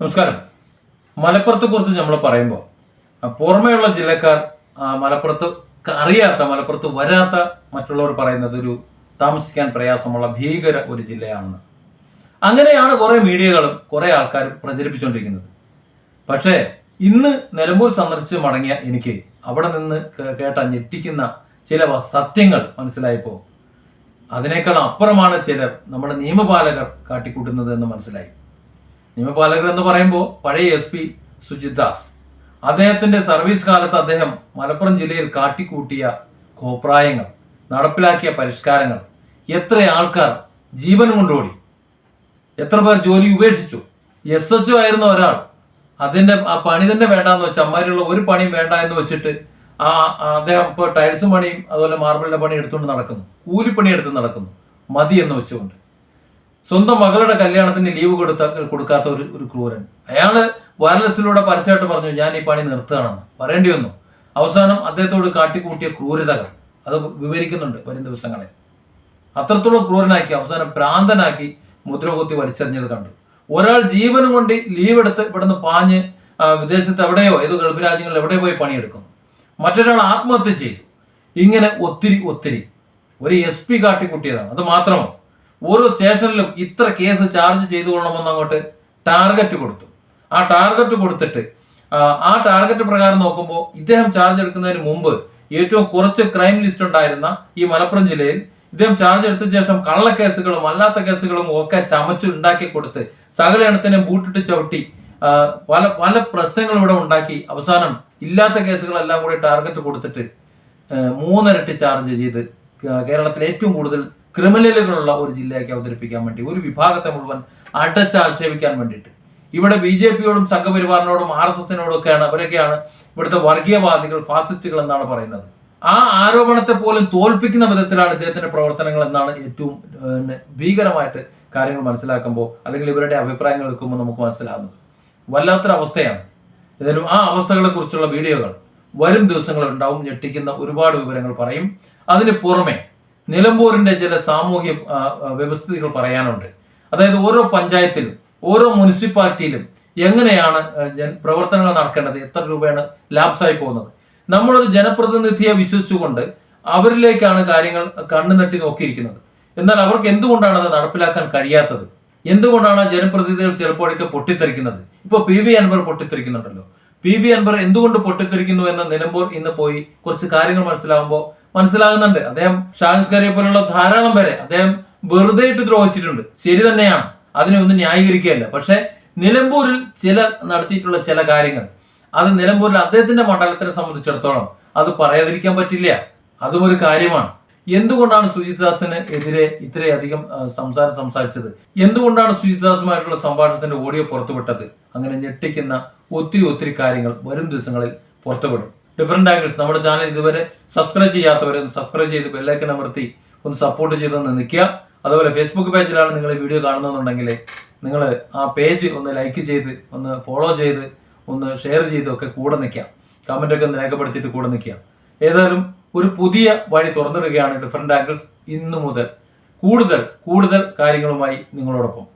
നമസ്കാരം. മലപ്പുറത്തെ കുറിച്ച് നമ്മൾ പറയുമ്പോൾ പുറമേയുള്ള ജില്ലക്കാർ മലപ്പുറത്ത് അറിയാത്ത മലപ്പുറത്ത് വരാത്ത മറ്റുള്ളവർ പറയുന്നത് ഒരു താമസിക്കാൻ പ്രയാസമുള്ള ഭീകര ഒരു ജില്ലയാണെന്ന്. അങ്ങനെയാണ് കുറേ മീഡിയകളും കുറേ ആൾക്കാരും പ്രചരിപ്പിച്ചുകൊണ്ടിരിക്കുന്നത് പക്ഷേ ഇന്ന് നിലമ്പൂർ സന്ദർശിച്ച് മടങ്ങിയ എനിക്ക് അവിടെ നിന്ന് കേട്ട ഞെട്ടിക്കുന്ന ചില സത്യങ്ങൾ മനസ്സിലായപ്പോൾ അതിനേക്കാൾ അപ്പുറമാണ് ചിലർ നമ്മുടെ നിയമപാലകർ കാട്ടിക്കൂട്ടുന്നത് എന്ന് മനസ്സിലായി. നിയമപാലകർ എന്ന് പറയുമ്പോൾ പഴയ എസ് പി സുജിത് ദാസ്. അദ്ദേഹത്തിന്റെ സർവീസ് കാലത്ത് അദ്ദേഹം മലപ്പുറം ജില്ലയിൽ കാട്ടിക്കൂട്ടിയ കോപ്രായങ്ങൾ നടപ്പിലാക്കിയ പരിഷ്കാരങ്ങൾ. എത്ര ആൾക്കാർ ജീവൻ കൊണ്ടോടി എത്ര പേർ ജോലി ഉപേക്ഷിച്ചു. എസ് എച്ച് ആയിരുന്ന ഒരാൾ. അതിന്റെ ആ പണി തന്നെ വേണ്ടാന്ന് വെച്ച് അമ്മാരിയുള്ള ഒരു പണിയും വേണ്ട എന്ന് വെച്ചിട്ട് ആ ആ അദ്ദേഹം ഇപ്പോൾ ടൈൽസും പണിയും അതുപോലെ മാർബിളിന്റെ പണി എടുത്തുകൊണ്ട് നടക്കുന്നു. കൂലിപ്പണി എടുത്ത് നടക്കുന്നു. മതി എന്ന് വെച്ചുകൊണ്ട്. സ്വന്തം മകളുടെ കല്യാണത്തിന് ലീവ് കൊടുത്ത കൊടുക്കാത്ത ഒരു ഒരു ക്രൂരൻ. അയാൾ വയർലെസ്സിലൂടെ പരസ്യമായിട്ട് പറഞ്ഞു ഞാൻ ഈ പണി നിർത്തുകയാണെന്ന്. പറയേണ്ടി വന്നു. അവസാനം അദ്ദേഹത്തോട് കാട്ടിക്കൂട്ടിയ ക്രൂരതകൾ. അത് വിവരിക്കുന്നുണ്ട് വരും ദിവസങ്ങളെ അത്രത്തോളം ക്രൂരനാക്കി അവസാനം പ്രാന്തനാക്കി മുദ്രകുത്തി വലിച്ചെറിഞ്ഞത് കണ്ടു. ഒരാൾ ജീവനും കൊണ്ട് ലീവ് എടുത്ത് ഇവിടുന്ന് പാഞ്ഞ് വിദേശത്ത് എവിടെയോ ഏത് ഗൾഫ് രാജ്യങ്ങളിൽ എവിടെയോ പോയി പണിയെടുക്കുന്നു. മറ്റൊരാൾ ആത്മഹത്യ ചെയ്തു. ഇങ്ങനെ ഒത്തിരി ഒത്തിരി. ഒരു എസ് പി കാട്ടിക്കൂട്ടിയതാണ്. അത് മാത്രമോ ഓരോ സ്റ്റേഷനിലും ഇത്ര കേസ് ചാർജ് ചെയ്തു കൊള്ളണമെന്ന് അങ്ങോട്ട് ടാർഗറ്റ് കൊടുത്തു. ആ ടാർഗറ്റ് കൊടുത്തിട്ട് ആ, ടാർഗറ്റ് പ്രകാരം നോക്കുമ്പോൾ ഇദ്ദേഹം ചാർജ് എടുക്കുന്നതിന് മുമ്പ് ഏറ്റവും കുറച്ച് ക്രൈം ലിസ്റ്റ് ഉണ്ടായിരുന്ന ഈ മലപ്പുറം ജില്ലയിൽ ഇദ്ദേഹം ചാർജ് എടുത്ത ശേഷം കള്ള കള്ളക്കേസുകളും അല്ലാത്ത കേസുകളും ഒക്കെ ചമച്ചു ഉണ്ടാക്കി കൊടുത്ത് സകല എണ്ണത്തിനെ ബൂട്ടിട്ട് ചവിട്ടി പല പല പ്രശ്നങ്ങളും ഇവിടെ ഉണ്ടാക്കി. അവസാനം ഇല്ലാത്ത കേസുകളെല്ലാം കൂടി ടാർഗറ്റ് കൊടുത്തിട്ട് മൂന്നിരട്ടി ചാർജ് ചെയ്ത് കേരളത്തിൽ ഏറ്റവും കൂടുതൽ ക്രിമിനലുകളുള്ള ഒരു ജില്ലയാക്കി അവതരിപ്പിക്കാൻ വേണ്ടി ഒരു വിഭാഗത്തെ മുഴുവൻ അടച്ചാക്ഷേപിക്കാൻ വേണ്ടിയിട്ട്. ഇവിടെ ബി ജെ പിയോടും സംഘപരിവാറിനോടും ആർ എസ് എസിനോടും ഒക്കെയാണ് അവരൊക്കെയാണ് ഇവിടുത്തെ വർഗീയവാദികൾ ഫാസിസ്റ്റുകൾ എന്നാണ് പറയുന്നത്. ആ ആരോപണത്തെ പോലും തോൽപ്പിക്കുന്ന വിധത്തിലാണ് ഇദ്ദേഹത്തിന്റെ പ്രവർത്തനങ്ങൾ എന്നാണ് ഏറ്റവും ഭീകരമായിട്ട് കാര്യങ്ങൾ മനസ്സിലാക്കുമ്പോൾ അല്ലെങ്കിൽ ഇവരുടെ അഭിപ്രായങ്ങൾ എടുക്കുമ്പോൾ നമുക്ക് മനസ്സിലാകുന്നത് വല്ലാത്തൊരു അവസ്ഥയാണ്. ഏതായാലും ആ അവസ്ഥകളെ കുറിച്ചുള്ള വീഡിയോകൾ വരും ദിവസങ്ങളിൽ ഉണ്ടാവും ഞെട്ടിക്കുന്ന ഒരുപാട് വിവരങ്ങൾ പറയും. അതിന് പുറമെ നിലമ്പൂരിന്റെ ചില സാമൂഹ്യ വ്യവസ്ഥിതികൾ പറയാനുണ്ട്. അതായത് ഓരോ പഞ്ചായത്തിലും ഓരോ മുനിസിപ്പാലിറ്റിയിലും എങ്ങനെയാണ് പ്രവർത്തനങ്ങൾ നടക്കേണ്ടത് എത്ര രൂപയാണ് ലാപ്സായി പോകുന്നത്. നമ്മളൊരു ജനപ്രതിനിധിയെ വിശ്വസിച്ചുകൊണ്ട് അവരിലേക്കാണ് കാര്യങ്ങൾ കണ്ണു നട്ടി നോക്കിയിരിക്കുന്നത്. എന്നാൽ അവർക്ക് എന്തുകൊണ്ടാണ് അത് നടപ്പിലാക്കാൻ കഴിയാത്തത്? എന്തുകൊണ്ടാണ് ജനപ്രതിനിധികൾ ചിലപ്പോഴൊക്കെ പൊട്ടിത്തെറിക്കുന്നത്? ഇപ്പൊ പി വി അൻവർ പൊട്ടിത്തെറിക്കുന്നുണ്ടല്ലോ. പി വി അൻവർ എന്തുകൊണ്ട് പൊട്ടിത്തെറിക്കുന്നു എന്ന് നിലമ്പൂർ ഇന്ന് പോയി കുറച്ച് കാര്യങ്ങൾ മനസ്സിലാകുമ്പോൾ മനസ്സിലാകുന്നുണ്ട്. അദ്ദേഹം ഷാഹിസ്കറിയെ പോലുള്ള ധാരാളം പേരെ അദ്ദേഹം വെറുതെ ഇട്ട് ദ്രോഹിച്ചിട്ടുണ്ട്. ശരി തന്നെയാണ്. അതിനെ ഒന്നും ന്യായീകരിക്കുകയല്ല. പക്ഷെ നിലമ്പൂരിൽ ചില നടത്തിയിട്ടുള്ള ചില കാര്യങ്ങൾ. അത് നിലമ്പൂരിൽ അദ്ദേഹത്തിന്റെ മണ്ഡലത്തിനെ സംബന്ധിച്ചിടത്തോളം അത് പറയാതിരിക്കാൻ പറ്റില്ല. അതും ഒരു കാര്യമാണ്. എന്തുകൊണ്ടാണ് സുജിത് ദാസിന് എതിരെ ഇത്രയധികം സംസാരം സംസാരിച്ചത്? എന്തുകൊണ്ടാണ് സുജിത് ദാസുമായിട്ടുള്ള സംഭാഷണത്തിന്റെ ഓഡിയോ പുറത്തുവിട്ടത്? അങ്ങനെ ഞെട്ടിക്കുന്ന ഒത്തിരി ഒത്തിരി കാര്യങ്ങൾ വരും ദിവസങ്ങളിൽ പുറത്തുവിടും. ഡിഫറെന്റ് ആംഗിൾസ് നമ്മുടെ ചാനൽ ഇതുവരെ സബ്സ്ക്രൈബ് ചെയ്യാത്തവരെ ഒന്ന് സബ്സ്ക്രൈബ് ചെയ്ത് ബെല്ലൈക്കൺ അമർത്തി ഒന്ന് സപ്പോർട്ട് ചെയ്തൊന്ന് നിൽക്കുക. അതുപോലെ ഫേസ്ബുക്ക് പേജിലാണ് നിങ്ങൾ ഈ വീഡിയോ കാണുന്നതെന്നുണ്ടെങ്കിൽ നിങ്ങൾ ആ പേജ് ഒന്ന് ലൈക്ക് ചെയ്ത് ഒന്ന് ഫോളോ ചെയ്ത് ഒന്ന് ഷെയർ ചെയ്തൊക്കെ കൂടെ നിൽക്കാം കമന്റൊക്കെ ഒന്ന് രേഖപ്പെടുത്തിയിട്ട് കൂടെ നിൽക്കുക. ഏതായാലും ഒരു പുതിയ വഴി തുറന്നിടുകയാണ് ഡിഫറെന്റ് ആംഗിൾസ് ഇന്നു മുതൽ. കൂടുതൽ കൂടുതൽ കാര്യങ്ങളുമായി നിങ്ങളോടൊപ്പം.